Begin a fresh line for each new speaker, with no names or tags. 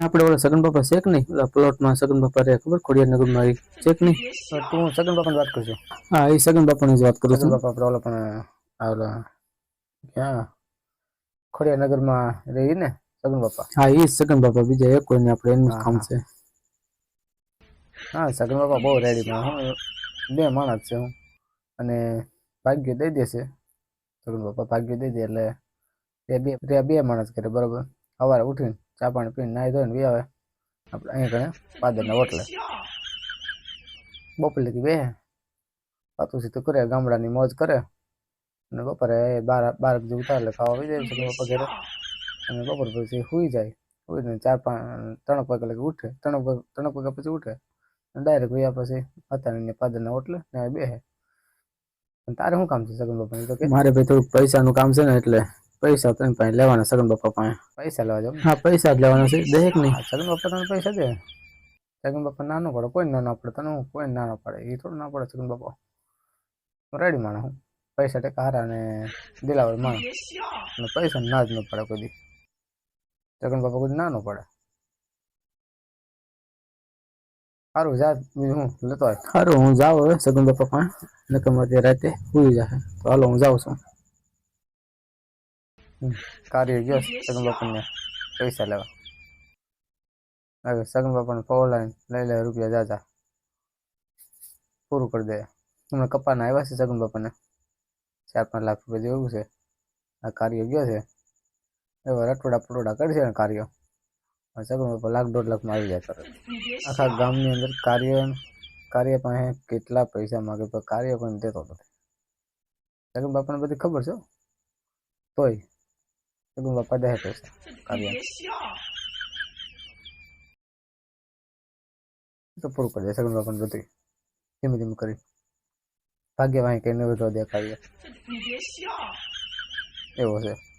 આપણે ઓલા સગન બાપા છે કે નહીં? ઓલા પ્લોટમાં સગન બાપા રહે ખબર? ખોડિયાર નગરમાં આવી. છે કે નહીં?
તો સગન બાપાની વાત કરજો
હા એ સગન બાપાની જ વાત કરું છું.
બાપા આપણે ઓલા પણ ઓલા ક્યાં? ખોડિયા નગરમાં રહી ને સગન બાપા?
હા એ સગન બાપા બીજા એક કોઈ નહીં આપણે એનું કામ છે.
હા સગન બાપા બહુ રેડી માં હું બે માણસ છે હું. અને ભાગ્ય દઈ દેશે. સગન બાપા ભાગ્ય દઈ દે એટલે બે બે માણસ કરે બરોબર? સવારે ઉઠીને. ચા પાણી પીને નાહી ધોઈને બી આવે. આપણે અહીંયા કણે પાદરના ઓટલે બપોર લગી બે. પાતું સીધું કરે, ગામડાની મોજ કરે. અને બપોરે બાર બાર જેવું થાય એટલે ખાવા આવી જાય છે બાપા ઘરે. અને બપોર પછી સુઈ જાય. સુઈને ચાર પાંચ ત્રણ વાગે લગે ઉઠે. ત્રણ વાગે ત્રણ વાગ્યા પછી ઉઠે. ડાયરેક્ટ ગયા પછી હતા પાદરના ઓટલે ને બે તારે શું કામ છે, સગન બાપા
મારે ભાઈ થોડુંક પૈસાનું કામ છે ને એટલે પૈસા ત્રણ પાસે લેવાના સગન બાપા પાસે.
પૈસા લેવા જાવ.
હા પૈસા જ લેવાના છે દરેક નહીં
સગન બાપા તને પૈસા દે. સગન બાપા નાનો પડે કોઈ નાનો પડે તને હું કોઈ નાનો પડે એ થોડું ના પડે સગન બાપા. રેડી માણસ હું. પૈસા ટેકા હારા અને દિલાવર માણસ. અને પૈસા ના જ ન પડે કોઈ દી. સગન બાપા કોઈ નાનો ના ન પડે. સારું જા બીજું હું લેતો હોય
સારું હું જાઉં હવે સગન બાપા પાસે. નકમ અત્યારે રાતે સુઈ જશે. તો હાલો હું જાઉં છું.
કાર્ય ગયો સગન બાપાને પૈસા લેવા હવે સગન બાપાને પવલાઈને લઈ લે રૂપિયા જાજા પૂરું કરી દે હમણાં કપાના આવ્યા છે સગન બાપાને ચાર પાંચ લાખ રૂપિયા જેવું છે આ કાર્ય ગયો છે એવા રટોડા પટોડા કરશે ને કાર્ય હવે સગન બાપા લાખ દોઢ લાખમાં આવી જાય તરત આખા ગામની અંદર કાર્ય કાર્ય પાસે કેટલા પૈસા માગે પણ કાર્ય પણ દેતો નથી સગન બાપાને બધી ખબર છે હો. તોય સગન બાપા દે પૈસા કાર્ય તો પૂરું કરી દે સગન બાપાને બધું ધીમે ધીમે કરી ભાગ્ય વાંહી કઈ નવે દે કાર્ય એવો છે